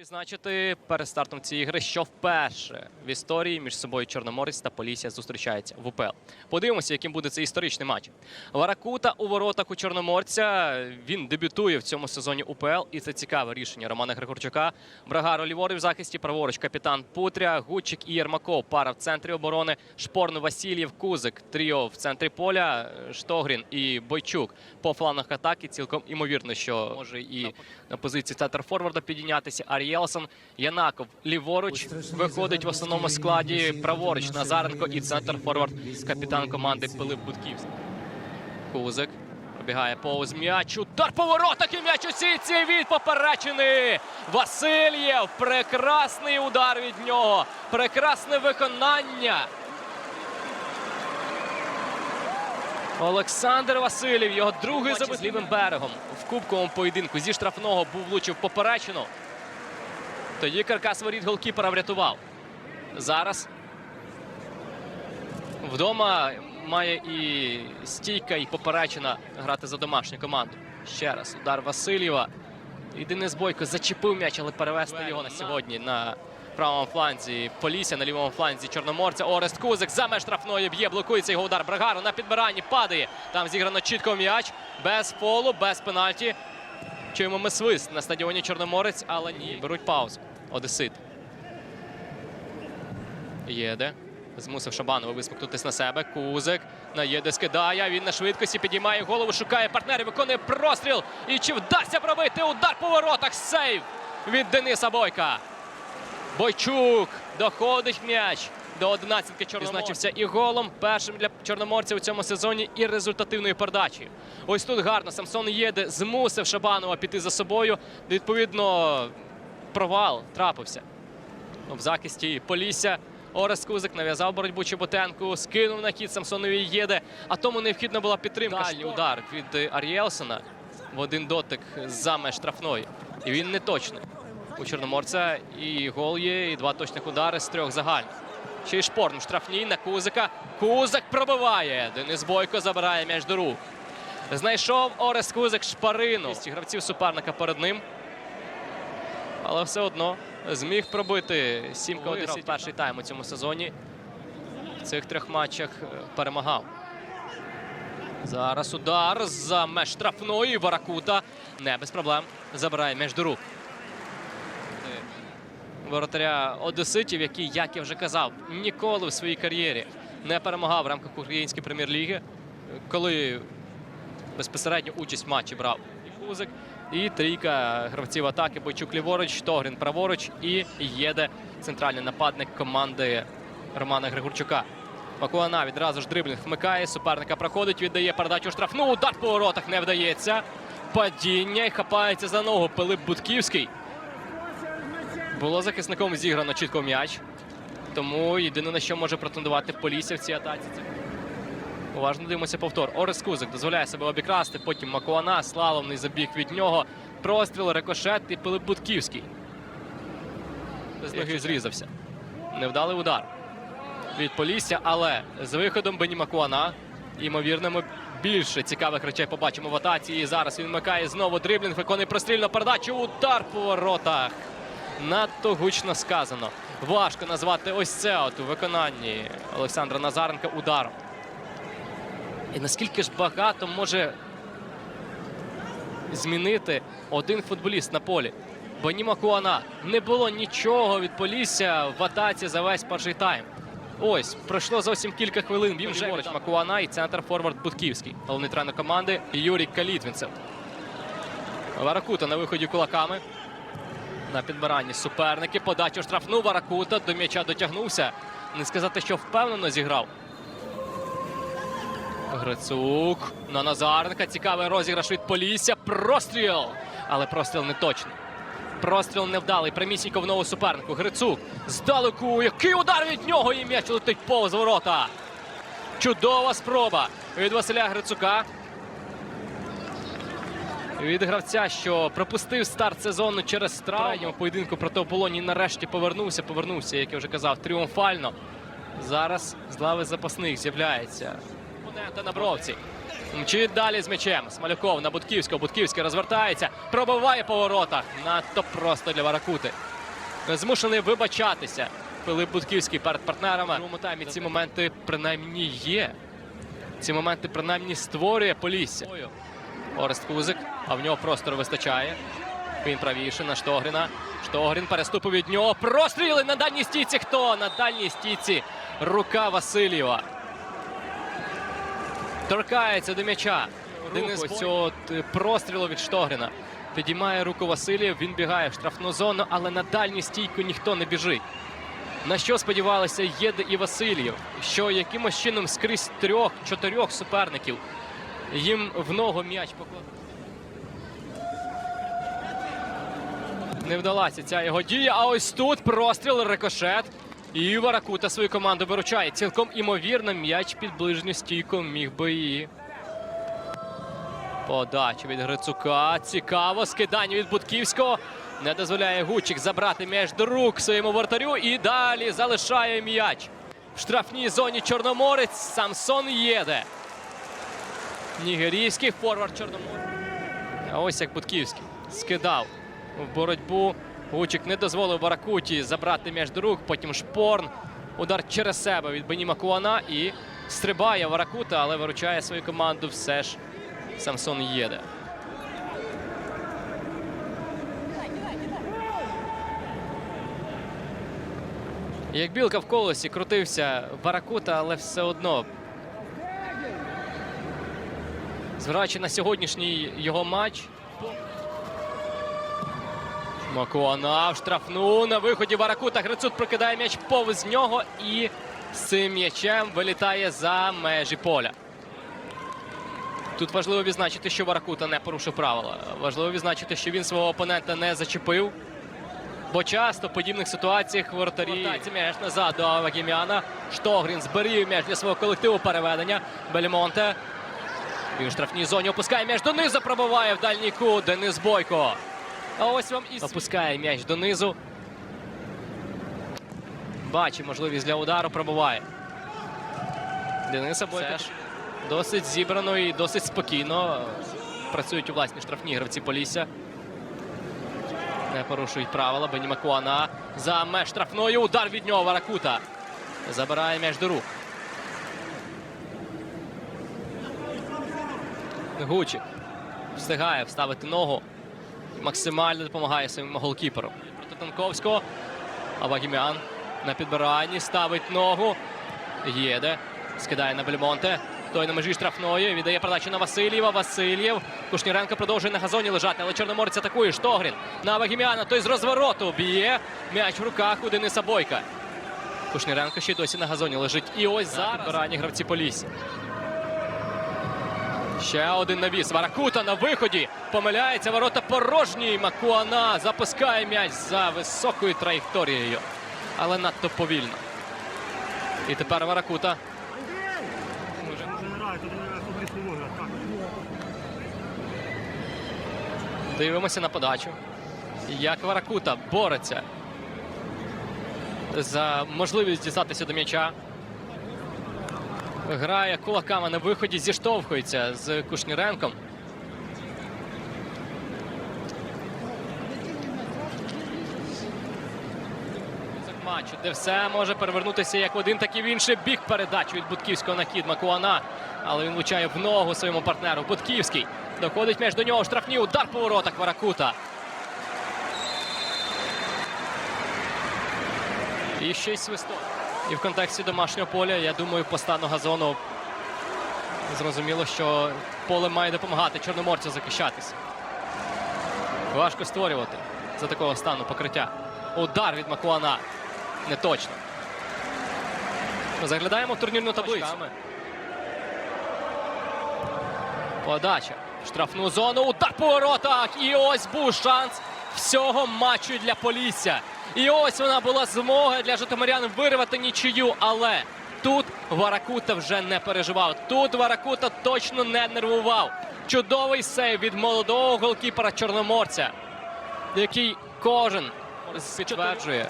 Відзначити перед стартом цієї гри, що вперше в історії між собою Чорноморець та Полісся зустрічаються в УПЛ. Подивимося, яким буде цей історичний матч. Варакута у воротах у Чорноморця. Він дебютує в цьому сезоні УПЛ, і це цікаве рішення Романа Григорчука. Брагаро ліворуч в захисті, праворуч капітан Путря, Гудчик і Єрмаков. Пара в центрі оборони. Шпорн Васильєв, Кузик, тріо в центрі поля. Штогрін і Бойчук по флангах атаки. Цілком імовірно, що може і на позиції центр форварда підійнятися. Аріелсон, Янаков ліворуч виходить в основному складі. Праворуч Назаренко і центр форвард капітан команди Пилип Будківський. Кузик пробігає повз м'яч. Удар по воротах і м'яч у сітці від поперечини. Васильєв. Прекрасний удар від нього. Прекрасне виконання. Олександр Васильєв, його другий забит лівим берегом в кубковому поєдинку зі штрафного був влучив поперечину. Тоді каркас воріт голкіпера врятував. Зараз вдома має і стійка, і поперечина грати за домашню команду. Ще раз удар Васильєва. І Денис Бойко зачепив м'яч, але перевести його на сьогодні на правому фланзі Полісся, на лівому фланзі Чорноморця. Орест Кузик за меж штрафної б'є, блокується його удар. Брагаро на підбиранні падає. Там зіграно чітко м'яч. Без фолу, без пенальті. Чуємо ми свист на стадіоні Чорноморець, але ні. Беруть паузу. Одесит. Єде. Змусив Шабанова висмикнутись на себе. Кузик на Єде скидає. Він на швидкості підіймає голову, шукає партнерів, виконує простріл. І чи вдасться пробити удар по воротах? Сейв від Дениса Бойка. Бойчук доходить м'яч до 11-ки Чорноморця. Відзначився і голом першим для чорноморця у цьому сезоні, і результативною передачею. Ось тут гарно Самсон Єде змусив Шабанова піти за собою. Відповідно, провал трапився в захисті Полісся. Орес Кузик нав'язав боротьбу Чеботенку, скинув на хід Самсонові Єде. А тому необхідна була підтримка. Далі удар від Аріелсона в один дотик за меж штрафної. І він не точний. У Чорноморця і гол є, і два точних удари з трьох загальних. Ще й шпорн в штрафній на Кузика. Кузик пробиває. Денис Бойко забирає м'яч до рук. Знайшов Орес Кузик шпарину. Гравців суперника перед ним. Але все одно зміг пробити сімка виграв перший тайм у цьому сезоні. В цих трьох матчах е, перемагав. Зараз удар за меж штрафної. Варакута не без проблем забирає м'яч до рук. Воротаря Одеситів, який, як я вже казав, ніколи в своїй кар'єрі не перемагав в рамках української прем'єр-ліги, коли безпосередньо участь в матчі брав і Кузик, і трійка гравців атаки Бойчук ліворуч, Тогрін праворуч і Єде центральний нападник команди Романа Григорчука. Макуана відразу ж дриблінг вмикає, суперника проходить, віддає передачу штрафну. Удар по воротах не вдається. Падіння і хапається за ногу Пилип Будківський. Було захисником зіграно чітко м'яч. Тому єдине на що може претендувати Полісся в цій атаці. Уважно дивимося повтор. Орес Кузик дозволяє себе обікрасти. Потім Макуана, слаломний забіг від нього. Простріл, рикошет і Пилип Будківський. З ноги зрізався. Невдалий удар від Полісся, але з виходом Бені Макуана, ймовірно, ми більше цікавих речей побачимо в атаці. І зараз він вмикає знову дриблінг, виконує прострільну передачу. Удар по воротах. Надто гучно сказано. Важко назвати ось це от у виконанні Олександра Назаренка ударом. І наскільки ж багато може змінити один футболіст на полі? Бо ні Макуана не було нічого від Полісся в атаці за весь перший тайм. Ось пройшло зовсім кілька хвилин. Він вже Макуана і центр форвард Будківський. Головний тренер команди Юрій Калітвінцев. Варакута на виході кулаками. На підбиранні суперники. Подачу штрафну Варакута. До м'яча дотягнувся. Не сказати, що впевнено зіграв. Грицук на Назаренка. Цікавий розіграш від Полісся. Простріл. Але простріл не точний. Простріл невдалий. Прямісінько в нову супернику. Грицук. Здалеку. Який удар від нього і м'яч летить повз ворота. Чудова спроба від Василя Грицука. Від гравця, що пропустив старт сезону через травму. поєдинку проти Ополонії нарешті повернувся. Повернувся, як я вже казав, тріумфально. Зараз з лави запасних з'являється. Опонента на бровці. Мчить далі з м'ячем. Смалюков на Будківського. Будківський розвертається. Пробиває по воротах. Надто просто для Варакути. змушений вибачатися. Пилип Будківський перед партнерами. В другому таймі ці моменти принаймні є. Ці моменти принаймні створює Полісся. Орест Кузик, а в нього простору вистачає. Він правіше на Штогріна. Штогрін переступив від нього. Простріли на дальній стійці. Хто? На дальній стійці рука Васильєва. Торкається до м'яча. Денис ось цього е, прострілу від Штогріна. Підіймає руку Васильєв, він бігає в штрафну зону, але на дальню стійку ніхто не біжить. На що сподівалися Єде і Васильєв? Що якимось чином скрізь трьох-чотирьох суперників їм в ногу м'яч поклав. Не вдалася ця його дія. А ось тут простріл, рикошет. І Варакута свою команду виручає. Цілком імовірно, м'яч під ближню стійку міг би її. Подача від Грицука. Цікаво. Скидання від Будківського. Не дозволяє Гучик забрати м'яч до рук своєму вратарю. І далі залишає м'яч. В штрафній зоні Чорноморець. Самсон їде. Нігерійський форвард Чорноморець. А ось як Будківський скидав в боротьбу. Гучик не дозволив Баракуті забрати м'яч до рук. Потім шпорн. Удар через себе від Беніма Куана. І стрибає Варакута, але виручає свою команду все ж. Самсон їде. Як білка в колесі крутився Баракута, але все одно. Зважаючи на сьогоднішній його матч. Макуана в штрафну на виході Баракута. Грицут прокидає м'яч повз нього і з цим м'ячем вилітає за межі поля. Тут важливо відзначити, що Варакута не порушив правила. Важливо відзначити, що він свого опонента не зачепив. Бо часто в подібних ситуаціях воротарі м'яч назад до Авагімяна. Штогрін зберіг м'яч для свого колективу переведення. Бельмонте. Він в штрафній зоні опускає м'яч донизу, пробиває в дальній кут Денис Бойко. А ось вам і опускає м'яч донизу. Бачить можливість для удару, пробиває. Дениса Бойко досить зібрано і досить спокійно працюють у власній штрафній гравці Полісся. Не порушують правила. Бені Макуана за меж штрафної. Удар від нього Варакута. Забирає м'яч до рук. Гучик встигає вставити ногу. Максимально допомагає своєму голкіперу. Проти Танковського. Авагімян на підбиранні ставить ногу. Їде. Скидає на Бельмонте. Той на межі штрафної. Віддає передачу на Васильєва. Васильєв. Кушніренко продовжує на газоні лежати, але Чорноморець атакує. Штогрін на Авагімяна. Той з розвороту б'є. М'яч в руках у Дениса Бойка. Кушніренко ще й досі на газоні лежить. І ось зараз підбирання гравці Полісся. Ще один навіс. Варакута на виході. Помиляється. Ворота порожні. Макуана запускає м'яч за високою траєкторією. Але надто повільно. І тепер Варакута. Дивимося на подачу. Як Варакута бореться за можливість дістатися до м'яча. Грає кулаками на виході, зіштовхується з Кушніренком. матчу, де все може перевернутися як в один, так і в інший бік передачу від Будківського на кід Макуана. Але він влучає в ногу своєму партнеру. Будківський доходить між до нього. Штрафні удар по воротах Варакута. І ще й свисток. І в контексті домашнього поля, я думаю, по стану газону зрозуміло, що поле має допомагати Чорноморцю захищатися. Важко створювати за такого стану покриття. Удар від Макуана. Не точно. Заглядаємо в турнірну таблицю. Подача. Штрафну зону. Удар по воротах. І ось був шанс всього матчу для Полісся. І ось вона була змога для житомирян вирвати нічию. Але тут Варакута вже не переживав. Тут Варакута точно не нервував. Чудовий сейв від молодого голкіпера Чорноморця, який кожен підтверджує.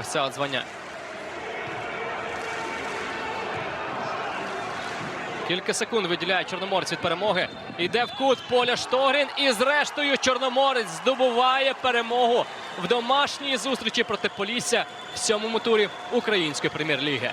Ось це от звання. Кілька секунд виділяє Чорноморець від перемоги. Йде в кут поля Штогрін. І зрештою Чорноморець здобуває перемогу в домашній зустрічі проти Полісся в сьомому турі української прем'єр-ліги.